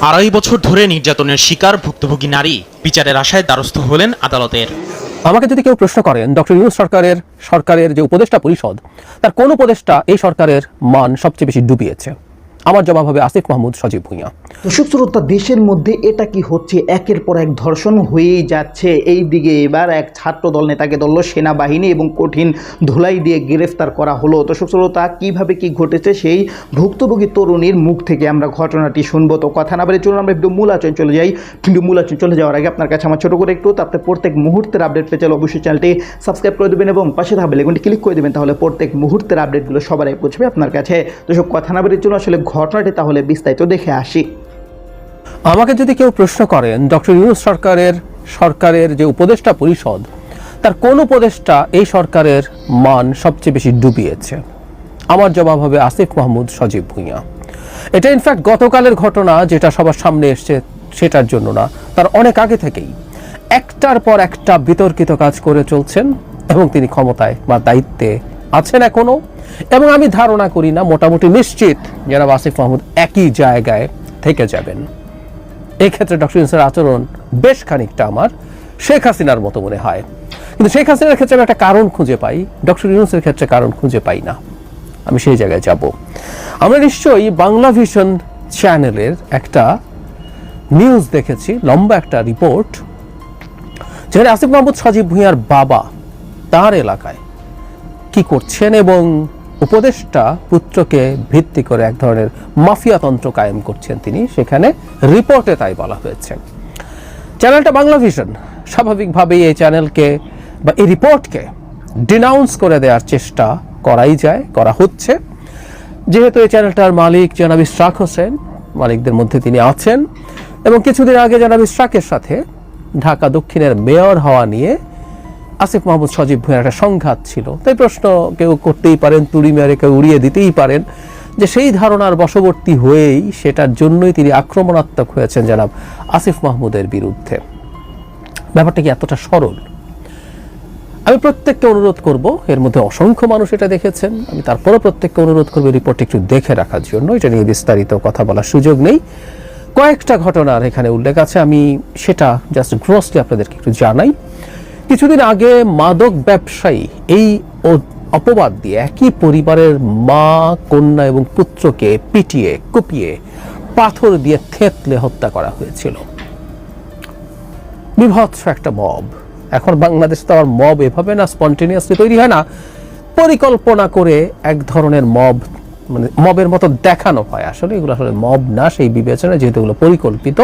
আড়াই বছর ধরে নির্যাতনের শিকার ভুক্তভোগী নারী বিচারের আশায় দ্বারস্থ হলেন আদালতের। আমাকে যদি কেউ প্রশ্ন করেন, ডক্টর ইউনুস সরকারের সরকারের যে উপদেষ্টা পরিষদ, তার কোন উপদেষ্টা এই সরকারের মান সবচেয়ে বেশি ডুবিয়েছে? আমার জবাব হবে আসিফ মাহমুদ, সজীব ভুঁইয়া। দর্শক শ্রোতা, দেশের মধ্যে এটা কি হচ্ছে? একের পর এক ধর্ষণ হয়েই যাচ্ছে। এই দিকে এবার এক ছাত্র দল নেতাকে ধরল সেনাবাহিনী এবং কঠিন ধুলাই দিয়ে গ্রেফতার করা হলো। দর্শক শ্রোতা, কীভাবে কি ঘটেছে সেই ভুক্তভোগী তরুণীর মুখ থেকে আমরা ঘটনাটি শুনব। তো কথা না বলে চলুন, আমরা একটু মূল আচরণ চলে যাই। কিন্তু মূল আচরণ চলে যাওয়ার আগে আপনার কাছে আমার ছোটো করে একটু তারপরে প্রত্যেক মুহূর্তের আপডেট পেয়ে চলে অবশ্যই চ্যানেলটি সাবস্ক্রাইব করে দেবেন এবং পাশে থাকবে লেগুনটি ক্লিক করে দেবেন, তাহলে প্রত্যেক মুহূর্তের আপডেটগুলো সবার আগে পৌঁছবে আপনার কাছে। দর্শক কথা না বলে চলুন, আসলে ঘটনাটি তাহলে বিস্তারিত দেখে আসি। আমাকে যদি কেউ প্রশ্ন করেন, ডক্টর ইউনুস সরকারের সরকারের যে উপদেষ্টা পরিষদ, তার কোন উপদেষ্টা এই সরকারের মান সবচেয়ে বেশি ডুবিয়েছে? আমার জবাব হবে আসিফ মাহমুদ সজীব ভুঁইয়া। এটা ইনফ্যাক্ট গতকালের ঘটনা যেটা সবার সামনে এসছে সেটার জন্য না, তার অনেক আগে থেকেই। একটার পর একটা বিতর্কিত কাজ করে চলছেন এবং তিনি ক্ষমতায় বা দায়িত্বে আছেন এখনও এবং আমি ধারণা করি না, মোটামুটি নিশ্চিত জনাব আসিফ মাহমুদ একই জায়গায় থেকে যাবেন। এই ক্ষেত্রে ডক্টর ইউনুসের আচরণ বেশ খানিকটা আমার, শেখ হাসিনার মতো মনে হয়। কিন্তু শেখ হাসিনার ক্ষেত্রে আমি একটা কারণ খুঁজে পাই, ডক্টর ইউনুসের ক্ষেত্রে কারণ খুঁজে পাই না। আমি সেই জায়গায় যাব। আমরা নিশ্চয়ই বাংলা ভিশন চ্যানেলের একটা নিউজ দেখেছি, লম্বা একটা রিপোর্ট। যেখানে আসিফ মাহমুদ সজীব ভুঁইয়ার বাবা তার এলাকায় কি করছেন এবং উপদেষ্টা পুত্রকে ভিত্তি করে এক ধরনের মাফিয়াতন্ত্র কায়েম করছেন তিনি, সেখানে রিপোর্টে তাই বলা হয়েছে। চ্যানেলটা বাংলা ভিশন। স্বাভাবিকভাবেই এই চ্যানেলকে বা এই রিপোর্টকে ডিনাউন্স করে দেওয়ার চেষ্টা করাই যায়, করা হচ্ছে। যেহেতু এই চ্যানেলটার মালিক জনাব ইশরাক হোসেন, মালিকদের মধ্যে তিনি আছেন এবং কিছুদিন আগে জনাব ইশরাকের সাথে ঢাকা দক্ষিণের মেয়র হওয়া নিয়ে আসিফ মাহমুদ সজীব ভুঁইয়ার একটা সংঘাত ছিল। তাই প্রশ্ন কেউ করতেই পারেন, তুড়ি মেরে কেউ উড়িয়ে দিতেই পারেন, যে সেই ধারণার বশবর্তী হয়েই সেটার জন্যই তিনি আক্রমণাত্মক হয়েছেন জনাব আসিফ মাহমুদের বিরুদ্ধে। ব্যাপারটা কি এতটা সরল? আমি প্রত্যেককে অনুরোধ করব, এর মধ্যে অসংখ্য মানুষ এটা দেখেছেন, আমি তারপরও প্রত্যেককে অনুরোধ করব রিপোর্ট একটু দেখে রাখার জন্য, এটা নিয়ে বিস্তারিত কথা বলার সুযোগ নেই। কয়েকটা ঘটনার এখানে উল্লেখ আছে, আমি সেটা জাস্ট গ্রসলি আপনাদেরকে একটু জানাই। কিছুদিন আগে মাদক ব্যবসায়ী এই অপবাদ দিয়ে একই পরিবারের মা, কন্যা এবং পুত্রকে পিটিয়ে, কুপিয়ে পাথর দিয়ে থেতলে হত্যা করা হয়েছিল। বিভৎস একটা মব। এখন বাংলাদেশ তো আর মব এভাবে না, স্পন্টেনিয়াসলি তৈরি হয় না। পরিকল্পনা করে এক ধরনের মব মানে মবের মতো দেখানো হয়। আসলে এগুলো আসলে মব না, সেই বিবেচনা যেহেতু এগুলো পরিকল্পিত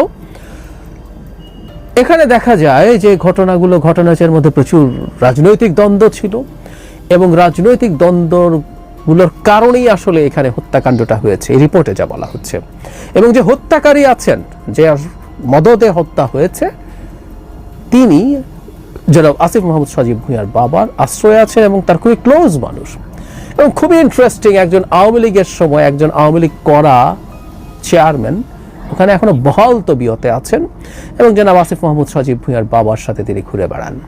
এখানে দেখা যায় যে ঘটনাগুলো ঘটনাচের মধ্যে প্রচুর রাজনৈতিক দ্বন্দ্ব ছিল এবং রাজনৈতিক দ্বন্দ্বগুলোর কারণেই আসলে এখানে হত্যাকাণ্ডটা হয়েছে, এই রিপোর্টে যা বলা হচ্ছে। এবং যে হত্যাকারী আছেন, যে মদদে হত্যা হয়েছে, তিনি জনাব আসিফ মোহাম্মদ সজীব ভুঁইয়ার বাবার আশ্রয় আছেন এবং তার খুবই ক্লোজ মানুষ। এবং খুবই ইন্টারেস্টিং একজন আওয়ামী লীগের সময় একজন আওয়ামী লীগ করা চেয়ারম্যান ওখানে এখনও বহাল তবিয়তে আছেন এবং জনাব আসিফ মোহাম্মদ সজীব ভুঁইয়ার বাবার সাথে তিনি ঘুরে বেড়ান।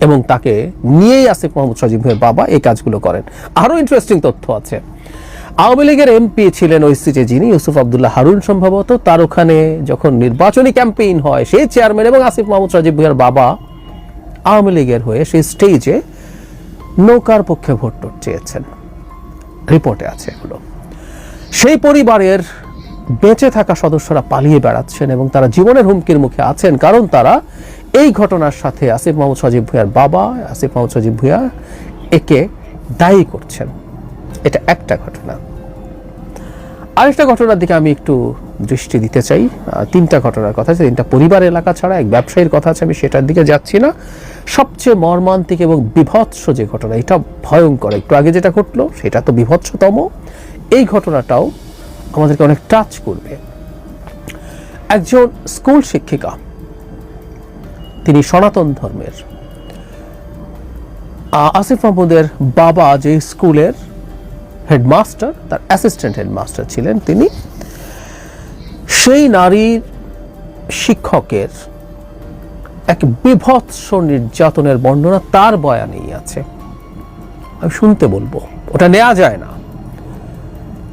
এবং তাকে নিয়েই আসিফ মোহাম্মদ সজীব ভুঁইয়ার বাবা এই কাজগুলো করেন। আরও ইন্টারেস্টিং তথ্য আছে। আওয়ামী লীগের এমপি ছিলেন ওই সিটে যিনি, ইউসুফ আবদুল্লাহ হারুন সম্ভবত। তার ওখানে যখন নির্বাচনী ক্যাম্পেইন হয়, সেই চেয়ারম্যান এবং আসিফ মোহাম্মদ সজীব ভুঁইয়ার বাবা আওয়ামী লীগের হয়ে সেই স্টেজে নৌকার পক্ষে ভোট চেয়েছেন। রিপোর্টে আছে এগুলো। সেই পরিবারের বেঁচে থাকা সদস্যরা পালিয়ে বেড়াচ্ছেন এবং তারা জীবনের হুমকির মুখে আছেন, কারণ তারা এই ঘটনার সাথে আসিফ মোহাম্মদ সজীব ভুঁইয়ার বাবা, আসিফ মোহাম্মদ সজীব ভুঁইয়া একে দায়ী করছেন। এটা একটা ঘটনা। আরেকটা ঘটনার দিকে আমি একটু দৃষ্টি দিতে চাই। তিনটা ঘটনার কথা আছে, তিনটা পরিবার এলাকা ছাড়া, এক ব্যবসায়ীর কথা আছে, আমি সেটার দিকে যাচ্ছি না। সবচেয়ে মর্মান্তিক এবং বিভৎস যে ঘটনা, এটা ভয়ঙ্কর। একটু আগে যেটা ঘটলো, সেটা তো বিভৎসতম। এই ঘটনাটাও আমাদেরকে অনেক টাচ করবে। একজন স্কুল শিক্ষিকা, তিনি সনাতন ধর্মের। আসিফ মাহমুদের বাবা যে স্কুলের হেডমাস্টার তার অ্যাসিস্ট্যান্ট হেডমাস্টার ছিলেন তিনি, সেই নারীর শিক্ষকের এক বিভৎস নির্যাতনের বর্ণনা তার বয়ানেই আছে। আমি শুনতে বলব, ওটা নেওয়া যায় না।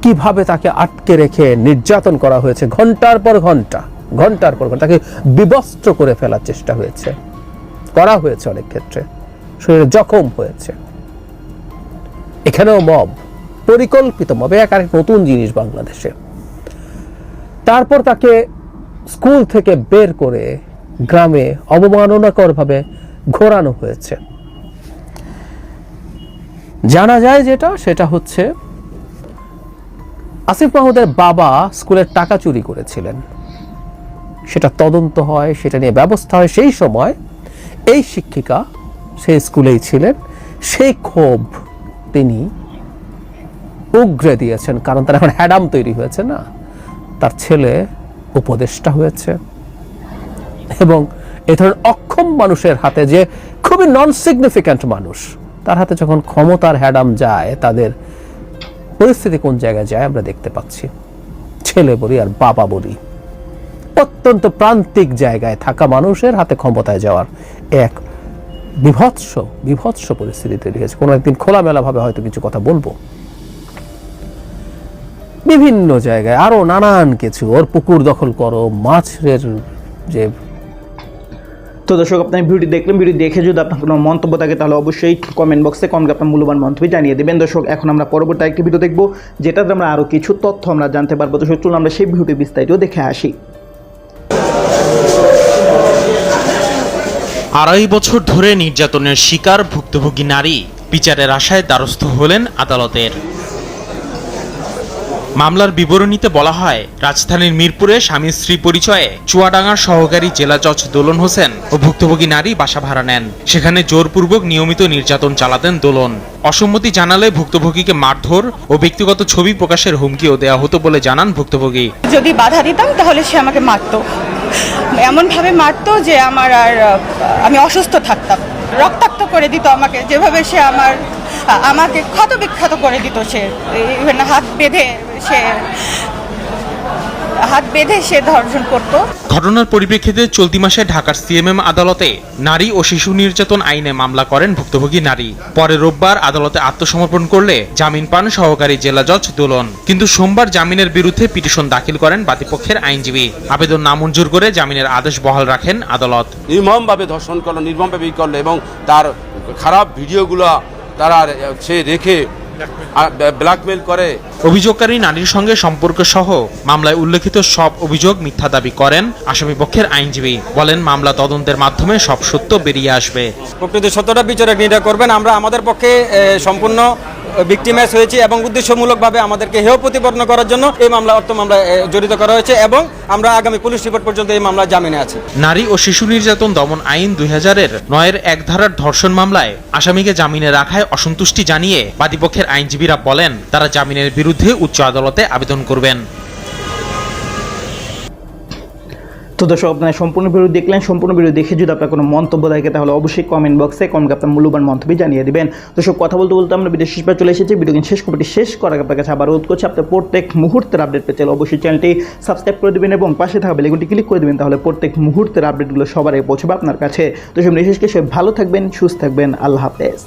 কীভাবে তাকে আটকে রেখে নির্যাতন করা হয়েছে? ঘণ্টার পর ঘণ্টা, ঘণ্টার পর ঘণ্টা তাকে বিবস্ত্র করে ফেলার চেষ্টা হয়েছে। করা হয়েছে অনেক ক্ষেত্রে। শরীরে জখম হয়েছে। এখানেও মব, পরিকল্পিত মব। এক আরেক নতুন জিনিস বাংলাদেশে। তারপর তাকে স্কুল থেকে বের করে গ্রামে অবমাননাকরভাবে ঘোরানো হয়েছে। জানা যায় যেটা, সেটা হচ্ছে আসিফ মাহমুদের বাবা স্কুলের টাকা চুরি করেছিলেন। সেটা তদন্ত হয়, সেটা নিয়ে ব্যবস্থা হয়। সেই সময় এই শিক্ষিকা সেই স্কুলেই ছিলেন। সেই ক্ষোভ তিনি উগ্রে দিয়েছেন, কারণ তার এখন হ্যাডাম তৈরি হয়েছে না। তার ছেলে উপদেষ্টা হয়েছে। এবং এ ধরনের অক্ষম মানুষের হাতে যে খুবই নন সিগনিফিক্যান্ট মানুষ, তার হাতে যখন ক্ষমতার হ্যাডাম যায়, তাদের পরিস্থিতি কোন জায়গায় যায় আমরা দেখতে পাচ্ছি। ছেলে বলি আর বাবা বলি অত্যন্ত প্রান্তিক জায়গায় থাকা মানুষের হাতে ক্ষমতায় যাওয়ার এক বিভৎস বিভৎস পরিস্থিতি তৈরি হয়েছে। কোনো একদিন খোলামেলাভাবে হয়তো কিছু কথা বলব। বিভিন্ন জায়গায় আরও নানান কিছু। ওর পুকুর দখল করো, মাছের যে তো দর্শক, আপনার ভিডিও দেখলেন ভিডিও দেখে যদি আপনার কোনো মন্তব্য থাকে, তাহলে অবশ্যই কমেন্ট বক্সে কমেন্ট আপনার মূল্যবান মন্তব্য জানিয়ে দেবেন। দর্শক, এখন আমরা পরবর্তী একটি ভিডিও দেখব, যেটাতে আমরা আরও কিছু তথ্য আমরা জানতে পারব। দর্শক, চলুন আমরা সেই ভিডিওটি বিস্তারিত দেখে আসি। আড়াই বছর ধরে নির্যাতনের শিকার ভুক্তভোগী নারী বিচারের আশায় দ্বারস্থ হলেন আদালতের। মামলার বিবরণীতে বলা হয়, রাজধানীর মিরপুরে স্বামী স্ত্রী পরিচয়ে চুয়াডাঙ্গার সহকারী জেলা জজ দোলন হোসেন ও ভুক্তভোগী নারী বাসা ভাড়া নেন। সেখানে জোরপূর্বক নিয়মিত নির্যাতন চালাতেন দোলন। অসম্মতি জানালে ভুক্তভোগীকে মারধর ও ব্যক্তিগত ছবি প্রকাশের হুমকিও দেওয়া হতো বলে জানান ভুক্তভোগী। যদি বাধা দিতাম, তাহলে সে আমাকে মারতো। এমনভাবে মারতো যে আমার আর আমি অসুস্থ থাকতাম। রক্তাক্ত করে দিত আমাকে, যেভাবে সে আমার আমাকে ক্ষত বিক্ষত করে দিত সে ইভেন হাত বেঁধে সে হাত বেঁধে সে ধর্ষণ করতো। ঘটনার পরিপ্রেক্ষিতে চলতি মাসে ঢাকার সিএমএম আদালতে নারী ও শিশু নির্যাতন আইনে মামলা করেন ভুক্তভোগী নারী। পরে রোববার আদালতে আত্মসমর্পণ করলে জামিন পান সহকারী জেলা জজ দোলন। কিন্তু সোমবার জামিনের বিরুদ্ধে পিটিশন দাখিল করেন বাদীপক্ষের আইনজীবী। আবেদন নামঞ্জুর করে জামিনের আদেশ বহাল রাখেন আদালত। নির্মমভাবে ধর্ষণ করল নির্মমভাবে করল এবং তার খারাপ ভিডিওগুলো তারা সে রেখে ব্ল্যাকমেল করে। অভিযোগকারী নারীর সঙ্গে সম্পর্ক সহ মামলায় উল্লেখিত সব অভিযোগ মিথ্যা দাবি করেন আসামি পক্ষের আইনজীবী। বলেন মামলা তদন্তের মাধ্যমে সব সত্য বেরিয়ে আসবে। প্রকৃত সত্যটা বিচারক নির্ণয় করবেন। আমরা আমাদের পক্ষে সম্পূর্ণ ভিক্টিমাইজ হয়েছে এবং উদ্দেশ্যমূলকভাবে আমাদেরকে হেয় প্রতিপন্ন করার জন্য এই মামলা, অর্থ মামলা জড়িত করা হয়েছে এবং আমরা আগামী পুলিশ রিপোর্ট পর্যন্ত এই মামলা জামিনে আছে। নারী ও শিশু নির্যাতন দমন আইন দুই হাজারের নয়ের এক ধারার ধর্ষণ মামলায় আসামিকে জামিনে রাখায় অসন্তুষ্টি জানিয়ে বাদীপক্ষের আইনজীবীরা বলেন, তারা জামিনের বিরুদ্ধে উচ্চ আদালতে আবেদন করবেন। তো দর্শক, আপনার সম্পূর্ণ ভিডিও দেখলেন, সম্পূর্ণ ভিডিও দেখে যদি আপনার কোনো মন্তব্য থাকে, তাহলে অবশ্যই কমেন্ট বক্সে কমেন্ট আপনার মূল্যবান মন্তব্য জানিয়ে দিবেন। দর্শক, কথা বলতে বলতে আমরা ভিডিও শেষ চলে এসেছি। ভিডিও শেষ কমিটি শেষ করার আপনার কাছে আবার অনুরোধ করছি, আপনার প্রত্যেক মুহূর্তের আপডেট পেতে অবশ্যই চ্যানেলটি সাবস্ক্রাইব করে দেবেন এবং পাশে থাকা বেলেগুনটি ক্লিক করে দেবেন, তাহলে প্রত্যেক মুহূর্তের আপডেটগুলো সবার আগে পৌঁছবে আপনার কাছে। তো সব বিশেষ করে সবাই ভালো থাকবেন, সুস্থ থাকবেন, আল্লাহ হাফেজ।